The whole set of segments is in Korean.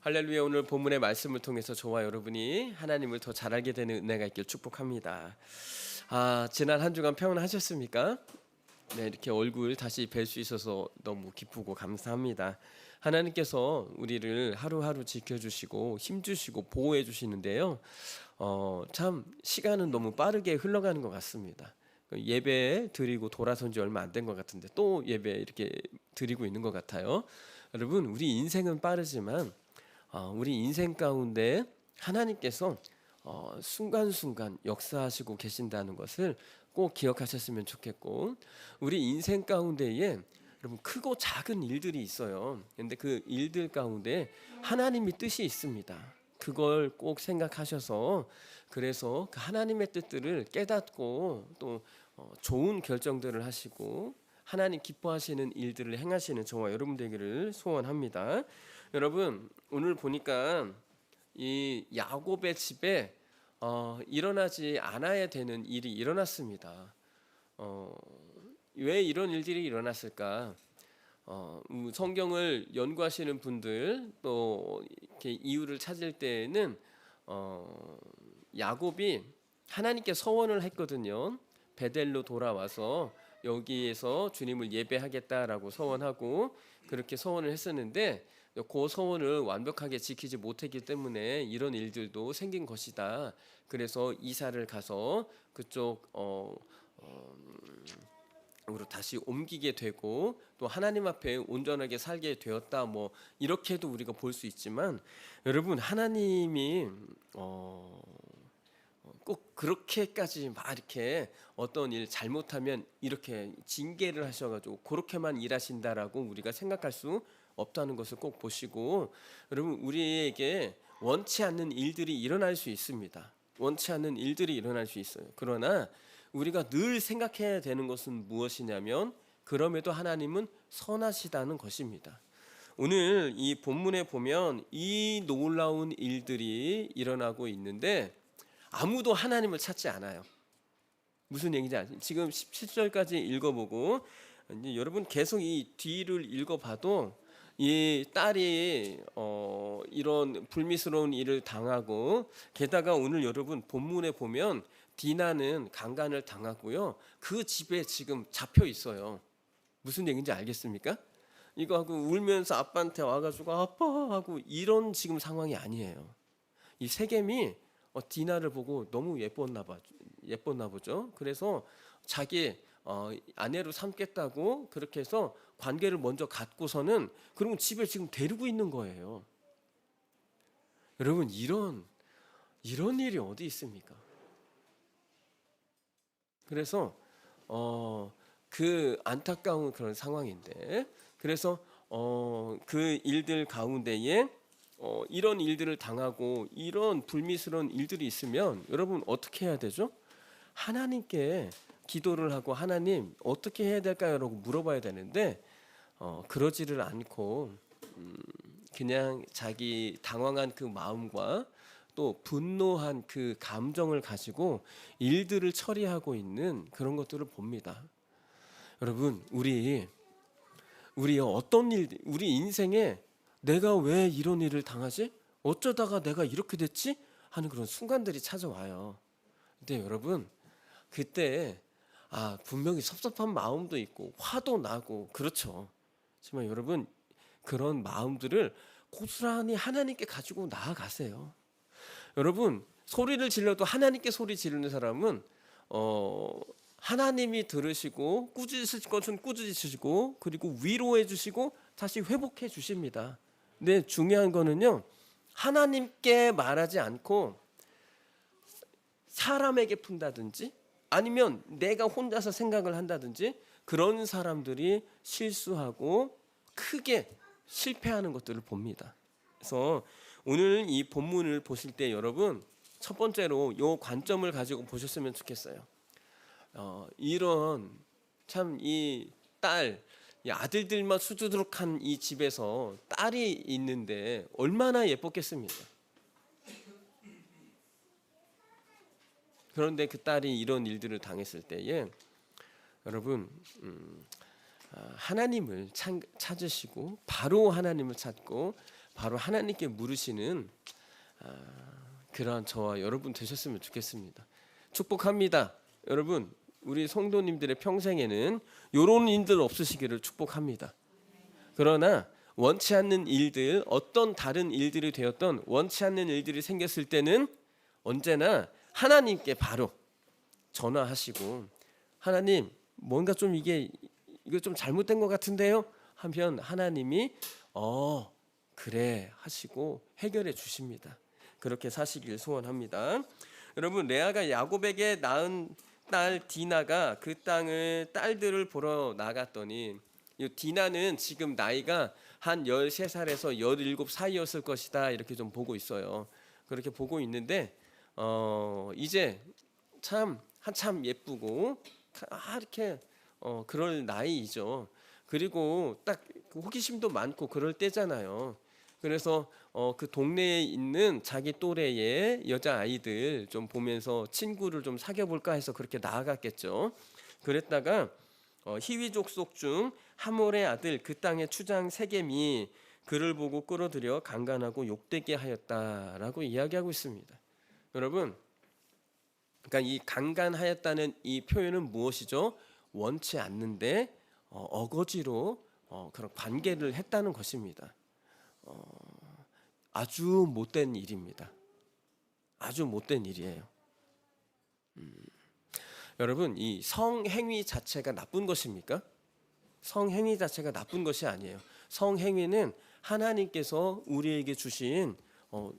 할렐루야 오늘 본문의 말씀을 통해서 저와 여러분이 하나님을 더 잘 알게 되는 은혜가 있길 축복합니다. 아 지난 한 주간 평안하셨습니까? 네 이렇게 얼굴 다시 뵐 수 있어서 너무 기쁘고 감사합니다. 하나님께서 우리를 하루하루 지켜주시고 힘주시고 보호해 주시는데요. 어, 참 시간은 너무 빠르게 흘러가는 것 같습니다. 예배 드리고 돌아선 지 얼마 안 된 것 같은데 또 예배 이렇게 드리고 있는 것 같아요. 여러분 우리 인생은 빠르지만 어, 우리 인생 가운데 하나님께서 어, 순간순간 역사하시고 계신다는 것을 꼭 기억하셨으면 좋겠고 우리 인생 가운데에 여러분 크고 작은 일들이 있어요. 근데 그 일들 가운데 하나님이 뜻이 있습니다. 그걸 꼭 생각하셔서 그래서 그 하나님의 뜻들을 깨닫고 또 어, 좋은 결정들을 하시고 하나님 기뻐하시는 일들을 행하시는 저와 여러분 되기를 소원합니다. 여러분 오늘 보니까 이 야곱의 집에 어, 일어나지 않아야 되는 일이 일어났습니다. 어, 왜 이런 일들이 일어났을까? 어, 음, 성경을 연구하시는 분들 또 이렇게 이유를 찾을 때에는 어, 야곱이 하나님께 서원을 했거든요. 베델로 돌아와서 여기에서 주님을 예배하겠다라고 서원하고 그렇게 서원을 했었는데 그 서원을 완벽하게 지키지 못했기 때문에 이런 일들도 생긴 것이다. 그래서 이사를 가서 그쪽 어, 어, 으로 다시 옮기게 되고 또 하나님 앞에 온전하게 살게 되었다. 뭐 이렇게도 우리가 볼 수 있지만 여러분 하나님이 어, 꼭 그렇게까지 막 이렇게 어떤 일 잘못하면 이렇게 징계를 하셔가지고 그렇게만 일하신다라고 우리가 생각할 수 없다는 것을 꼭 보시고 여러분 우리에게 원치 않는 일들이 일어날 수 있습니다. 원치 않는 일들이 일어날 수 있어요. 그러나 우리가 늘 생각해야 되는 것은 무엇이냐면 그럼에도 하나님은 선하시다는 것입니다. 오늘 이 본문에 보면 이 놀라운 일들이 일어나고 있는데 아무도 하나님을 찾지 않아요. 무슨 얘기인지 아시? 지금 17절까지 읽어보고 여러분 계속 이 뒤를 읽어봐도 이 딸이 어, 이런 불미스러운 일을 당하고 게다가 오늘 여러분 본문에 보면 디나는 강간을 당하고요. 그 집에 지금 잡혀 있어요. 무슨 얘기인지 알겠습니까? 이거 하고 울면서 아빠한테 와가지고 아빠 하고 이런 지금 상황이 아니에요. 이 세겜이 어, 디나를 보고 너무 예뻤나 봐 예뻤나 보죠. 그래서 자기 어, 아내로 삼겠다고 그렇게 해서 관계를 먼저 갖고서는 그러면 집에 지금 데리고 있는 거예요. 여러분 이런 이런 일이 어디 있습니까? 그래서 어, 그 안타까운 그런 상황인데 그래서 어, 그 일들 가운데에 어, 이런 일들을 당하고 이런 불미스러운 일들이 있으면 여러분 어떻게 해야 되죠? 하나님께 기도를 하고 하나님 어떻게 해야 될까요?라고 물어봐야 되는데 어, 그러지를 않고 음, 그냥 자기 당황한 그 마음과 또 분노한 그 감정을 가지고 일들을 처리하고 있는 그런 것들을 봅니다. 여러분 우리 우리 어떤 일 우리 인생에 내가 왜 이런 일을 당하지? 어쩌다가 내가 이렇게 됐지? 하는 그런 순간들이 찾아와요. 근데 여러분 그때 아 분명히 섭섭한 마음도 있고 화도 나고 그렇죠. 하지만 여러분 그런 마음들을 고스란히 하나님께 가지고 나아가세요. 여러분 소리를 질러도 하나님께 소리 지르는 사람은 어 하나님이 들으시고 꾸짖으실 것은 꾸짖으시고 그리고 위로해 주시고 다시 회복해 주십니다. 근데 중요한 거는요. 하나님께 말하지 않고 사람에게 푼다든지 아니면 내가 혼자서 생각을 한다든지 그런 사람들이 실수하고 크게 실패하는 것들을 봅니다. 그래서 오늘 이 본문을 보실 때 여러분 첫 번째로 요 관점을 가지고 보셨으면 좋겠어요. 어, 이런 참 이 딸, 이 아들들만 수두룩한 이 집에서 딸이 있는데 얼마나 예뻤겠습니까? 그런데 그 딸이 이런 일들을 당했을 때에 여러분 음, 아, 하나님을 찾, 찾으시고 바로 하나님을 찾고 바로 하나님께 물으시는 아, 그러한 저와 여러분 되셨으면 좋겠습니다. 축복합니다. 여러분 우리 성도님들의 평생에는 이런 일들 없으시기를 축복합니다. 그러나 원치 않는 일들 어떤 다른 일들이 되었던 원치 않는 일들이 생겼을 때는 언제나 하나님께 바로 전화하시고 하나님 뭔가 좀 이게 이거 좀 잘못된 것 같은데요 하면 하나님이 어 그래 하시고 해결해 주십니다. 그렇게 사시길 소원합니다. 여러분 레아가 야곱에게 낳은 딸 디나가 그 땅을 딸들을 보러 나갔더니 이 디나는 지금 나이가 한 13살에서 17 사이였을 것이다 이렇게 좀 보고 있어요. 그렇게 보고 있는데 어 이제 참 한참 예쁘고 아 이렇게 어 그럴 나이이죠. 그리고 딱그 호기심도 많고 그럴 때잖아요. 그래서 어 그 동네에 있는 자기 또래의 여자 아이들 좀 보면서 친구를 좀 사귀어 볼까 해서 그렇게 나아갔겠죠. 그랬다가 어 히위 족속 중 하몰의 아들 그 땅의 추장 세겜이 그를 보고 끌어들여 강간하고 욕되게 하였다라고 이야기하고 있습니다. 여러분, 그러니까 이 강간하였다는 이 표현은 무엇이죠? 원치 않는데 어, 어거지로 어, 그런 관계를 했다는 것입니다. 어, 아주 못된 일입니다. 아주 못된 일이에요. 음, 여러분, 이 성행위 자체가 나쁜 것입니까? 성행위 자체가 나쁜 것이 아니에요. 성행위는 하나님께서 우리에게 주신 어,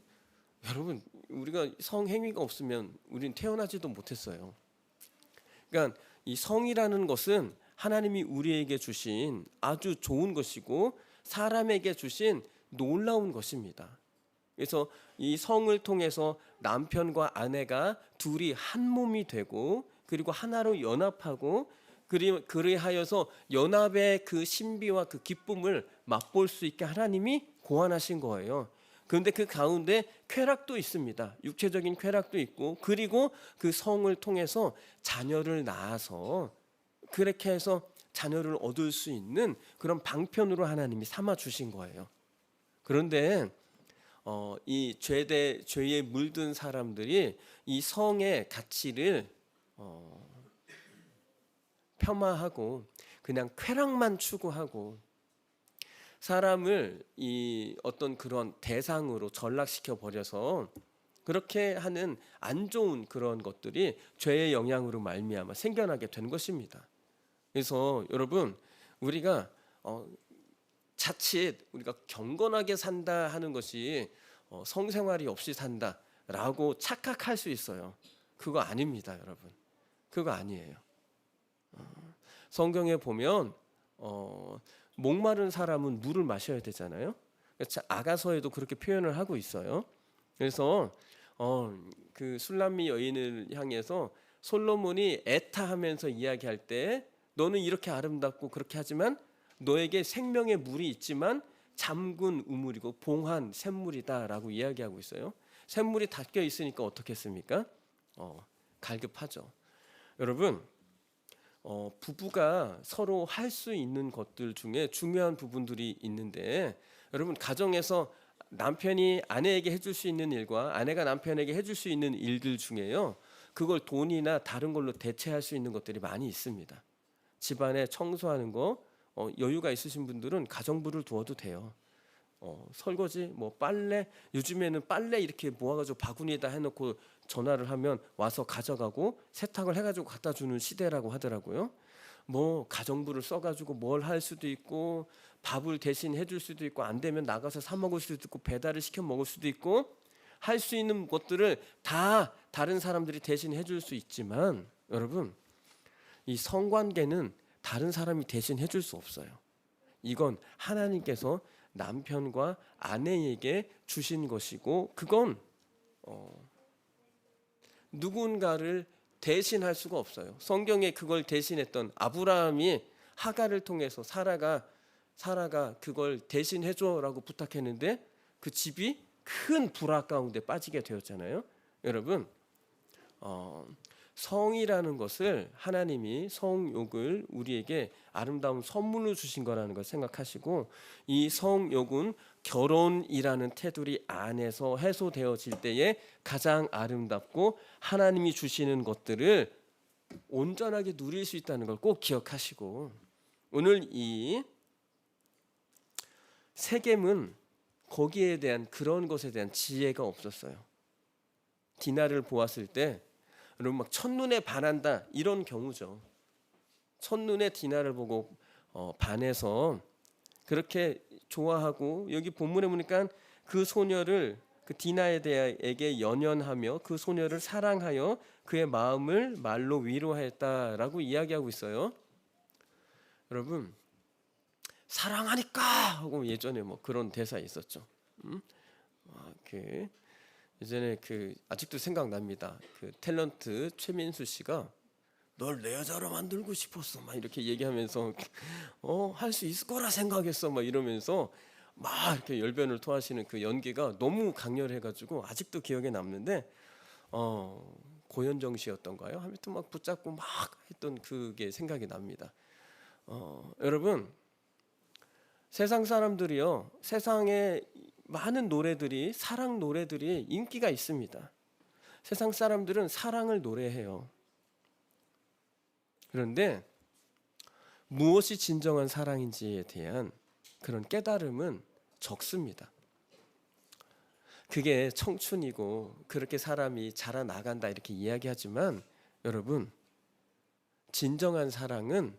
여러분 우리가 성행위가 없으면 우리는 태어나지도 못했어요. 그러니까 이 성이라는 것은 하나님이 우리에게 주신 아주 좋은 것이고 사람에게 주신 놀라운 것입니다. 그래서 이 성을 통해서 남편과 아내가 둘이 한 몸이 되고 그리고 하나로 연합하고 그리 그리하여서 연합의 그 신비와 그 기쁨을 맛볼 수 있게 하나님이 고안하신 거예요. 그런데 그 가운데 쾌락도 있습니다. 육체적인 쾌락도 있고 그리고 그 성을 통해서 자녀를 낳아서 그렇게 해서 자녀를 얻을 수 있는 그런 방편으로 하나님이 삼아 주신 거예요. 그런데 어, 이 죄대 죄에 물든 사람들이 이 성의 가치를 어, 폄하하고 그냥 쾌락만 추구하고 사람을 이 어떤 그런 대상으로 전락시켜 버려서 그렇게 하는 안 좋은 그런 것들이 죄의 영향으로 말미암아 생겨나게 된 것입니다. 그래서 여러분 우리가 어, 자칫 우리가 경건하게 산다 하는 것이 어, 성생활이 없이 산다라고 착각할 수 있어요. 그거 아닙니다, 여러분. 그거 아니에요. 어, 성경에 보면 어, 목마른 사람은 물을 마셔야 되잖아요. 그러니까 아가서에도 그렇게 표현을 하고 있어요. 그래서 어, 그 술람미 여인을 향해서 솔로몬이 애타하면서 이야기할 때 너는 이렇게 아름답고 그렇게 하지만 너에게 생명의 물이 있지만 잠근 우물이고 봉한 샘물이다라고 이야기하고 있어요. 샘물이 닫혀 있으니까 어떻겠습니까? 어, 갈급하죠. 여러분, 어, 부부가 서로 할 수 있는 것들 중에 중요한 부분들이 있는데 여러분 가정에서 남편이 아내에게 해줄 수 있는 일과 아내가 남편에게 해줄 수 있는 일들 중에요. 그걸 돈이나 다른 걸로 대체할 수 있는 것들이 많이 있습니다. 집안에 청소하는 거 어, 여유가 있으신 분들은 가정부를 두어도 돼요. 어, 설거지, 뭐 빨래 요즘에는 빨래 이렇게 모아가지고 바구니에다 해놓고 전화를 하면 와서 가져가고 세탁을 해가지고 갖다 주는 시대라고 하더라고요. 뭐 가정부를 써가지고 뭘 할 수도 있고 밥을 대신 해줄 수도 있고 안 되면 나가서 사 먹을 수도 있고 배달을 시켜 먹을 수도 있고 할 수 있는 것들을 다 다른 사람들이 대신 해줄 수 있지만 여러분 이 성관계는 다른 사람이 대신 해줄 수 없어요. 이건 하나님께서 남편과 아내에게 주신 것이고 그건 어, 누군가를 대신할 수가 없어요. 성경에 그걸 대신했던 아브라함이 하가를 통해서 사라가 사라가 그걸 대신해 줘라고 부탁했는데 그 집이 큰 불화 가운데 빠지게 되었잖아요. 여러분, 어, 성이라는 것을 하나님이 성욕을 우리에게 아름다운 선물로 주신 거라는 걸 생각하시고 이 성욕은 결혼이라는 테두리 안에서 해소되어질 때에 가장 아름답고 하나님이 주시는 것들을 온전하게 누릴 수 있다는 걸 꼭 기억하시고 오늘 이 세겜은 거기에 대한 그런 것에 대한 지혜가 없었어요. 디나를 보았을 때 여러분 막 첫눈에 반한다 이런 경우죠. 첫눈에 디나를 보고 어, 반해서 그렇게 좋아하고 여기 본문에 보니까 그 소녀를 그 디나에 대하에게 연연하며 그 소녀를 사랑하여 그의 마음을 말로 위로하였다라고 이야기하고 있어요. 여러분 사랑하니까 하고 예전에 뭐 그런 대사 있었죠. 음? 아, 그 예전에 그 아직도 생각납니다. 그 탤런트 최민수 씨가 널 내 여자로 만들고 싶었어 막 이렇게 얘기하면서 어 할 수 있을 거라 생각했어 막 이러면서 막 이렇게 열변을 토하시는 그 연기가 너무 강렬해 가지고 아직도 기억에 남는데 어 고현정 씨였던가요? 아무튼 막 붙잡고 막 했던 그게 생각이 납니다. 어 여러분 세상 사람들이요 세상에 많은 노래들이 사랑 노래들이 인기가 있습니다. 세상 사람들은 사랑을 노래해요. 그런데 무엇이 진정한 사랑인지에 대한 그런 깨달음은 적습니다. 그게 청춘이고 그렇게 사람이 자라나간다 이렇게 이야기하지만 여러분 진정한 사랑은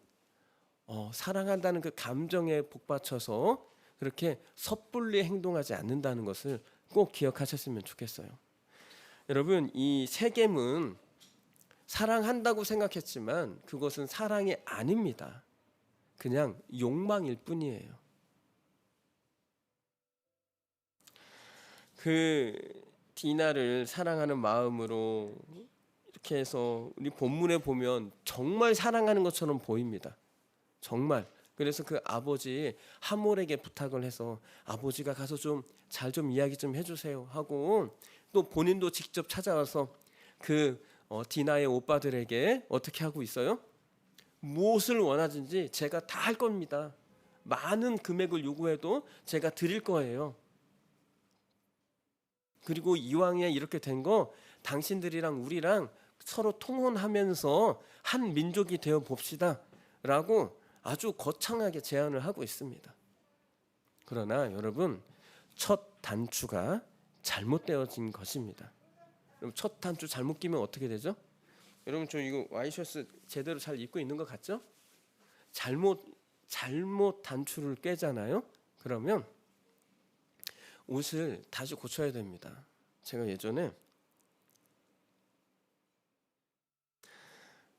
어, 사랑한다는 그 감정에 복받쳐서 그렇게 섣불리 행동하지 않는다는 것을 꼭 기억하셨으면 좋겠어요. 여러분 이 세겜은 사랑한다고 생각했지만 그것은 사랑이 아닙니다. 그냥 욕망일 뿐이에요. 그 디나를 사랑하는 마음으로 이렇게 해서 우리 본문에 보면 정말 사랑하는 것처럼 보입니다. 정말 그래서 그 아버지 하몰에게 부탁을 해서 아버지가 가서 좀 잘좀 이야기 좀 해주세요 하고 또 본인도 직접 찾아와서 그 어, 디나의 오빠들에게 어떻게 하고 있어요? 무엇을 원하든지 제가 다 할 겁니다. 많은 금액을 요구해도 제가 드릴 거예요. 그리고 이왕에 이렇게 된 거 당신들이랑 우리랑 서로 통혼하면서 한 민족이 되어 봅시다 라고 아주 거창하게 제안을 하고 있습니다. 그러나 여러분 첫 단추가 잘못되어진 것입니다. 여러분 첫 단추 잘못 끼면 어떻게 되죠? 여러분 저 이거 와이셔츠 제대로 잘 입고 있는 것 같죠? 잘못 잘못 단추를 꿰잖아요. 그러면 옷을 다시 고쳐야 됩니다. 제가 예전에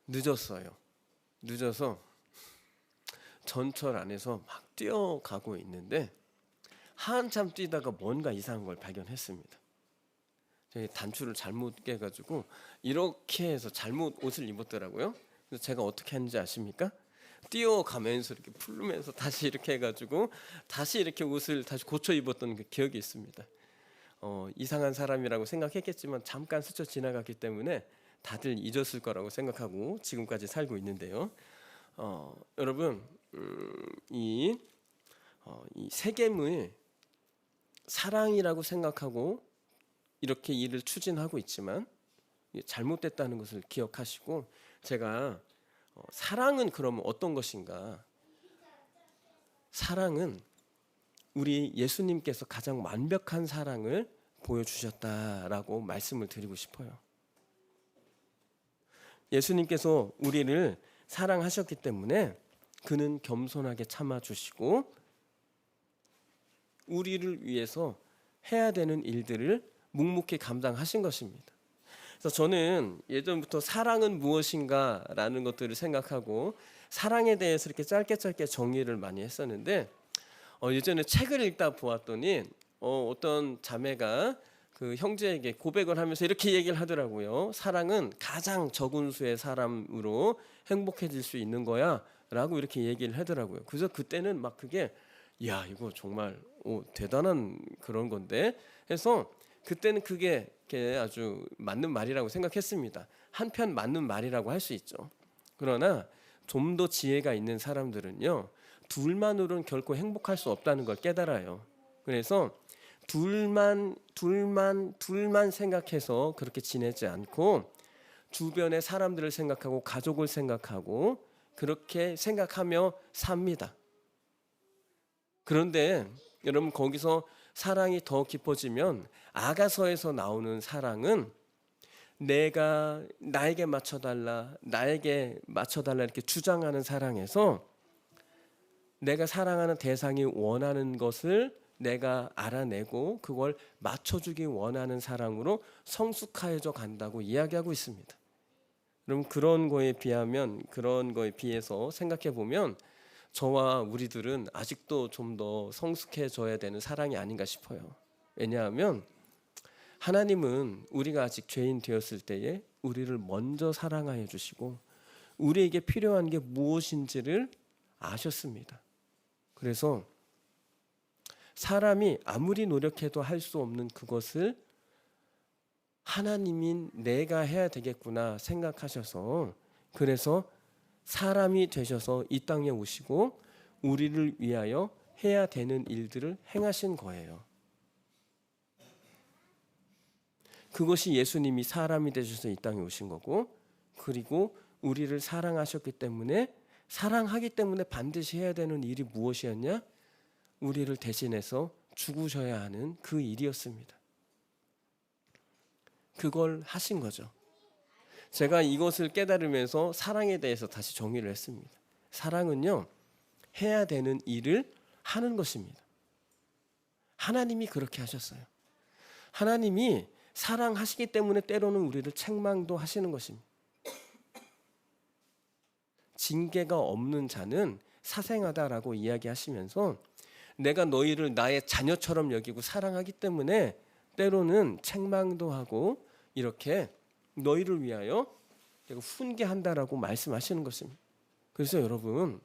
늦었어요. 늦어서 전철 안에서 막 뛰어가고 있는데 한참 뛰다가 뭔가 이상한 걸 발견했습니다. 저희 단추를 잘못 깨가지고 이렇게 해서 잘못 옷을 입었더라고요. 그래서 제가 어떻게 했는지 아십니까? 뛰어가면서 이렇게 풀면서 다시 이렇게 해가지고 다시 이렇게 옷을 다시 고쳐 입었던 그 기억이 있습니다. 어, 이상한 사람이라고 생각했겠지만 잠깐 스쳐 지나갔기 때문에 다들 잊었을 거라고 생각하고 지금까지 살고 있는데요. 어, 여러분 음, 이, 어, 이 세겜을 사랑이라고 생각하고 이렇게 일을 추진하고 있지만 잘못됐다는 것을 기억하시고 제가 어, 사랑은 그러면 어떤 것인가? 사랑은 우리 예수님께서 가장 완벽한 사랑을 보여주셨다라고 말씀을 드리고 싶어요. 예수님께서 우리를 사랑하셨기 때문에 그는 겸손하게 참아주시고 우리를 위해서 해야 되는 일들을 묵묵히 감당하신 것입니다. 그래서 저는 예전부터 사랑은 무엇인가라는 것들을 생각하고 사랑에 대해서 이렇게 짧게 짧게 정의를 많이 했었는데 어, 예전에 책을 읽다 보았더니 어, 어떤 자매가 그 형제에게 고백을 하면서 이렇게 얘기를 하더라고요. 사랑은 가장 적은 수의 사람으로 행복해질 수 있는 거야 라고 이렇게 얘기를 하더라고요. 그래서 그때는 막 그게 야 이거 정말 오, 대단한 그런 건데 해서 그때는 그게 아주 맞는 말이라고 생각했습니다. 한편 맞는 말이라고 할 수 있죠. 그러나 좀 더 지혜가 있는 사람들은요, 둘만으로는 결코 행복할 수 없다는 걸 깨달아요. 그래서 둘만, 둘만, 둘만 생각해서 그렇게 지내지 않고 주변의 사람들을 생각하고 가족을 생각하고 그렇게 생각하며 삽니다. 그런데 여러분 거기서 사랑이 더 깊어지면 아가서에서 나오는 사랑은 내가 나에게 맞춰달라, 나에게 맞춰달라 이렇게 주장하는 사랑에서 내가 사랑하는 대상이 원하는 것을 내가 알아내고 그걸 맞춰주기 원하는 사랑으로 성숙하여져 간다고 이야기하고 있습니다. 그럼 그런 거에 비하면 그런 거에 비해서 생각해 보면 저와 우리들은 아직도 좀 더 성숙해져야 되는 사랑이 아닌가 싶어요. 왜냐하면 하나님은 우리가 아직 죄인 되었을 때에 우리를 먼저 사랑하여 주시고 우리에게 필요한 게 무엇인지를 아셨습니다. 그래서 사람이 아무리 노력해도 할 수 없는 그것을 하나님인 내가 해야 되겠구나 생각하셔서 그래서 사람이 되셔서 이 땅에 오시고 우리를 위하여 해야 되는 일들을 행하신 거예요. 그것이 예수님이 사람이 되셔서 이 땅에 오신 거고 그리고 우리를 사랑하셨기 때문에 사랑하기 때문에 반드시 해야 되는 일이 무엇이었냐? 우리를 대신해서 죽으셔야 하는 그 일이었습니다. 그걸 하신 거죠. 제가 이것을 깨달으면서 사랑에 대해서 다시 정의를 했습니다. 사랑은요, 해야 되는 일을 하는 것입니다. 하나님이 그렇게 하셨어요. 하나님이 사랑하시기 때문에 때로는 우리를 책망도 하시는 것입니다. 징계가 없는 자는 사생하다라고 이야기하시면서 내가 너희를 나의 자녀처럼 여기고 사랑하기 때문에 때로는 책망도 하고 이렇게 너희를 위하여 내가 훈계한다라고 말씀하시는 것입니다. 그래서 여러분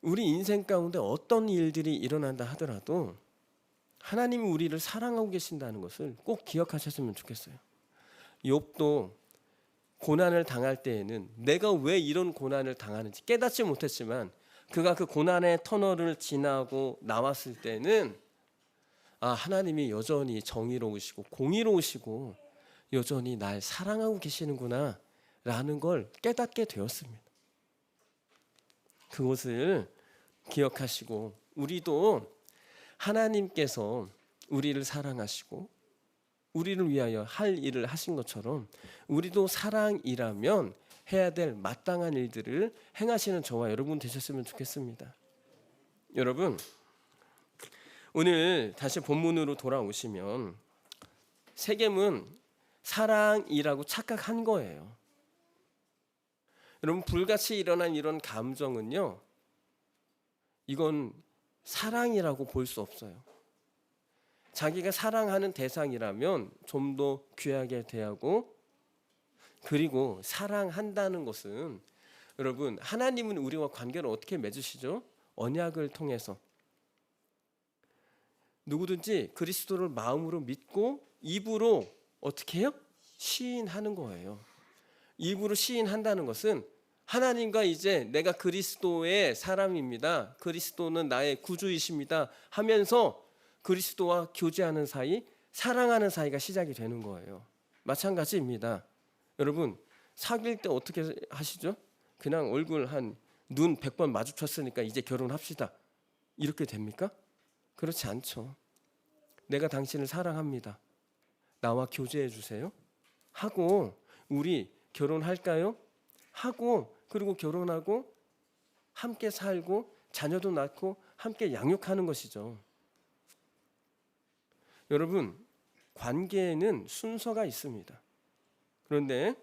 우리 인생 가운데 어떤 일들이 일어난다 하더라도 하나님이 우리를 사랑하고 계신다는 것을 꼭 기억하셨으면 좋겠어요. 욥도 고난을 당할 때에는 내가 왜 이런 고난을 당하는지 깨닫지 못했지만 그가 그 고난의 터널을 지나고 나왔을 때는 아 하나님이 여전히 정의로우시고 공의로우시고 여전히 날 사랑하고 계시는구나 라는 걸 깨닫게 되었습니다. 그것을 기억하시고 우리도 하나님께서 우리를 사랑하시고 우리를 위하여 할 일을 하신 것처럼 우리도 사랑이라면 해야 될 마땅한 일들을 행하시는 저와 여러분 되셨으면 좋겠습니다. 여러분 오늘 다시 본문으로 돌아오시면 세겜은 사랑이라고 착각한 거예요. 여러분 불같이 일어난 이런 감정은요. 이건 사랑이라고 볼 수 없어요. 자기가 사랑하는 대상이라면 좀 더 귀하게 대하고 그리고 사랑한다는 것은 여러분 하나님은 우리와 관계를 어떻게 맺으시죠? 언약을 통해서 누구든지 그리스도를 마음으로 믿고 입으로 어떻게 해요? 시인하는 거예요. 입으로 시인한다는 것은 하나님과 이제 내가 그리스도의 사람입니다. 그리스도는 나의 구주이십니다. 하면서 그리스도와 교제하는 사이, 사랑하는 사이가 시작이 되는 거예요. 마찬가지입니다. 여러분, 사귈 때 어떻게 하시죠? 그냥 얼굴 한 눈 100번 마주쳤으니까 이제 결혼합시다. 이렇게 됩니까? 그렇지 않죠. 내가 당신을 사랑합니다. 나와 교제해 주세요. 하고 우리 결혼할까요? 하고 그리고 결혼하고 함께 살고 자녀도 낳고 함께 양육하는 것이죠. 여러분, 관계에는 순서가 있습니다. 그런데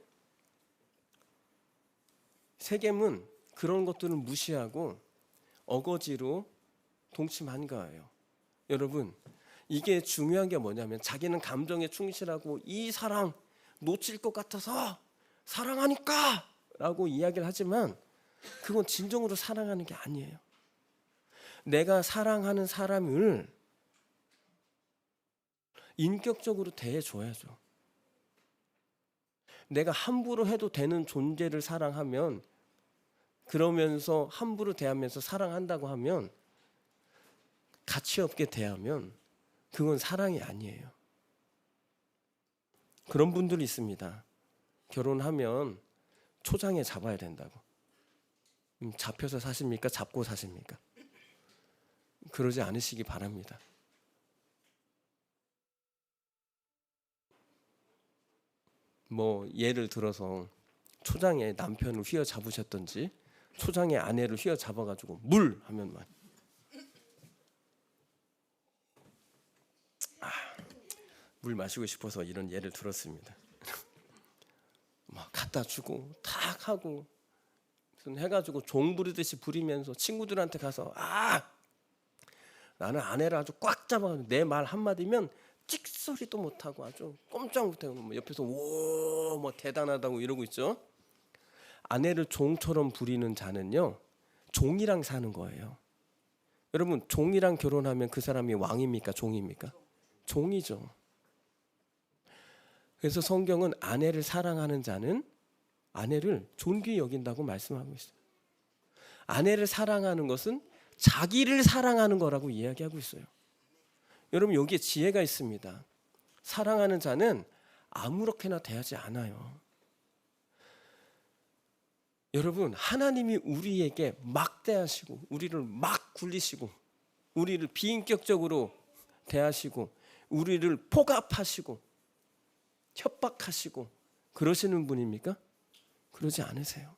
세겜은 그런 것들을 무시하고 어거지로 동침한 거예요. 여러분, 이게 중요한 게 뭐냐면 자기는 감정에 충실하고 이 사랑 놓칠 것 같아서 사랑하니까 라고 이야기를 하지만 그건 진정으로 사랑하는 게 아니에요. 내가 사랑하는 사람을 인격적으로 대해줘야죠. 내가 함부로 해도 되는 존재를 사랑하면 그러면서 함부로 대하면서 사랑한다고 하면 가치 없게 대하면 그건 사랑이 아니에요. 그런 분들이 있습니다. 결혼하면 초장에 잡아야 된다고. 음, 잡혀서 사십니까? 잡고 사십니까? 그러지 않으시기 바랍니다. 뭐 예를 들어서 초장에 남편을 휘어 잡으셨던지 초장에 아내를 휘어 잡아가지고 물 하면 막 물 마시고 싶어서 이런 예를 들었습니다. 막 갖다 주고 탁 하고 무슨 해가지고 종 부리듯이 부리면서 친구들한테 가서 아 나는 아내를 아주 꽉 잡아가지고 내 말 한마디면 찍소리도 못하고 아주 꼼짝 못하고 뭐 옆에서 오 뭐 대단하다고 이러고 있죠. 아내를 종처럼 부리는 자는요 종이랑 사는 거예요. 여러분 종이랑 결혼하면 그 사람이 왕입니까 종입니까? 종이죠. 그래서 성경은 아내를 사랑하는 자는 아내를 존귀히 여긴다고 말씀하고 있어요. 아내를 사랑하는 것은 자기를 사랑하는 거라고 이야기하고 있어요. 여러분 여기에 지혜가 있습니다. 사랑하는 자는 아무렇게나 대하지 않아요. 여러분 하나님이 우리에게 막 대하시고 우리를 막 굴리시고 우리를 비인격적으로 대하시고 우리를 포갑하시고 협박하시고 그러시는 분입니까? 그러지 않으세요.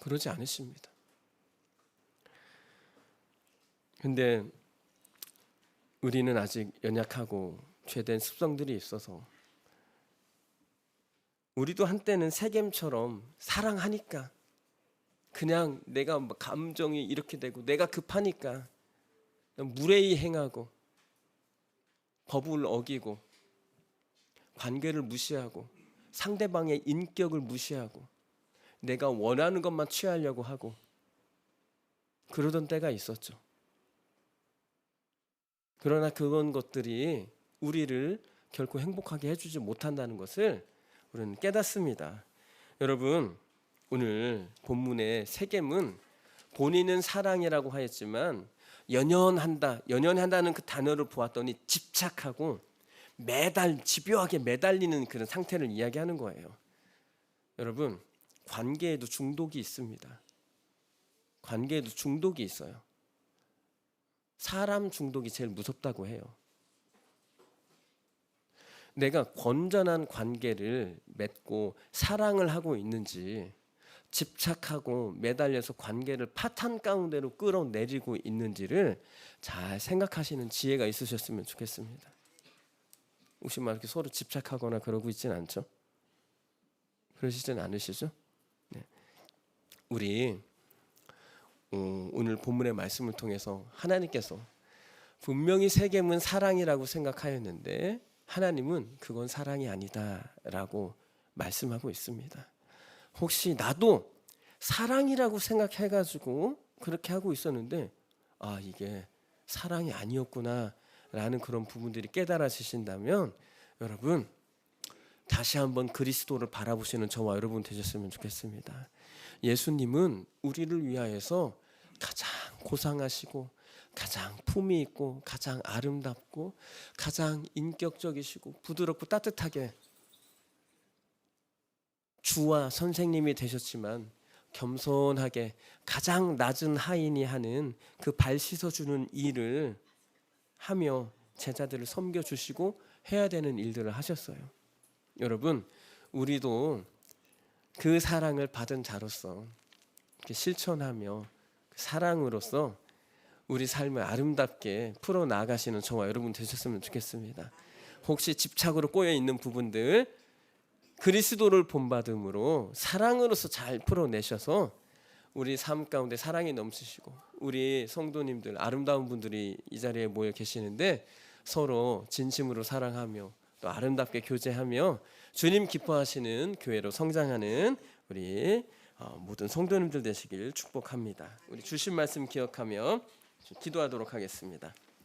그러지 않으십니다. 근데 우리는 아직 연약하고 죄된 습성들이 있어서 우리도 한때는 세겜처럼 사랑하니까 그냥 내가 뭐 감정이 이렇게 되고 내가 급하니까 무례히 행하고 법을 어기고 관계를 무시하고 상대방의 인격을 무시하고 내가 원하는 것만 취하려고 하고 그러던 때가 있었죠. 그러나 그런 것들이 우리를 결코 행복하게 해주지 못한다는 것을 우리는 깨닫습니다. 여러분 오늘 본문의 세겜은 본인은 사랑이라고 하였지만 연연한다, 연연한다는 그 단어를 보았더니 집착하고 매달 집요하게 매달리는 그런 상태를 이야기하는 거예요. 여러분 관계에도 중독이 있습니다. 관계에도 중독이 있어요. 사람 중독이 제일 무섭다고 해요. 내가 건전한 관계를 맺고 사랑을 하고 있는지 집착하고 매달려서 관계를 파탄 가운데로 끌어내리고 있는지를 잘 생각하시는 지혜가 있으셨으면 좋겠습니다. 혹시 막 이렇게 서로 집착하거나 그러고 있진 않죠? 그러시진 않으시죠? 네. 우리 어, 오늘 본문의 말씀을 통해서 하나님께서 분명히 세겜은 사랑이라고 생각하였는데 하나님은 그건 사랑이 아니다라고 말씀하고 있습니다. 혹시 나도 사랑이라고 생각해가지고 그렇게 하고 있었는데 아 이게 사랑이 아니었구나라는 그런 부분들이 깨달아지신다면 여러분 다시 한번 그리스도를 바라보시는 저와 여러분 되셨으면 좋겠습니다. 예수님은 우리를 위하여서 가장 고상하시고 가장 품이 있고 가장 아름답고 가장 인격적이시고 부드럽고 따뜻하게 주와 선생님이 되셨지만 겸손하게 가장 낮은 하인이 하는 그 발 씻어 주는 일을 하며 제자들을 섬겨 주시고 해야 되는 일들을 하셨어요. 여러분, 우리도 그 사랑을 받은 자로서 실천하며 그 사랑으로서 우리 삶을 아름답게 풀어 나가시는 저와 여러분 되셨으면 좋겠습니다. 혹시 집착으로 꼬여 있는 부분들 그리스도를 본받음으로 사랑으로서 잘 풀어내셔서 우리 삶 가운데 사랑이 넘치시고 우리 성도님들 아름다운 분들이 이 자리에 모여 계시는데 서로 진심으로 사랑하며 또 아름답게 교제하며 주님 기뻐하시는 교회로 성장하는 우리 어, 모든 성도님들 되시길 축복합니다. 우리 주신 말씀 기억하며 기도하도록 하겠습니다.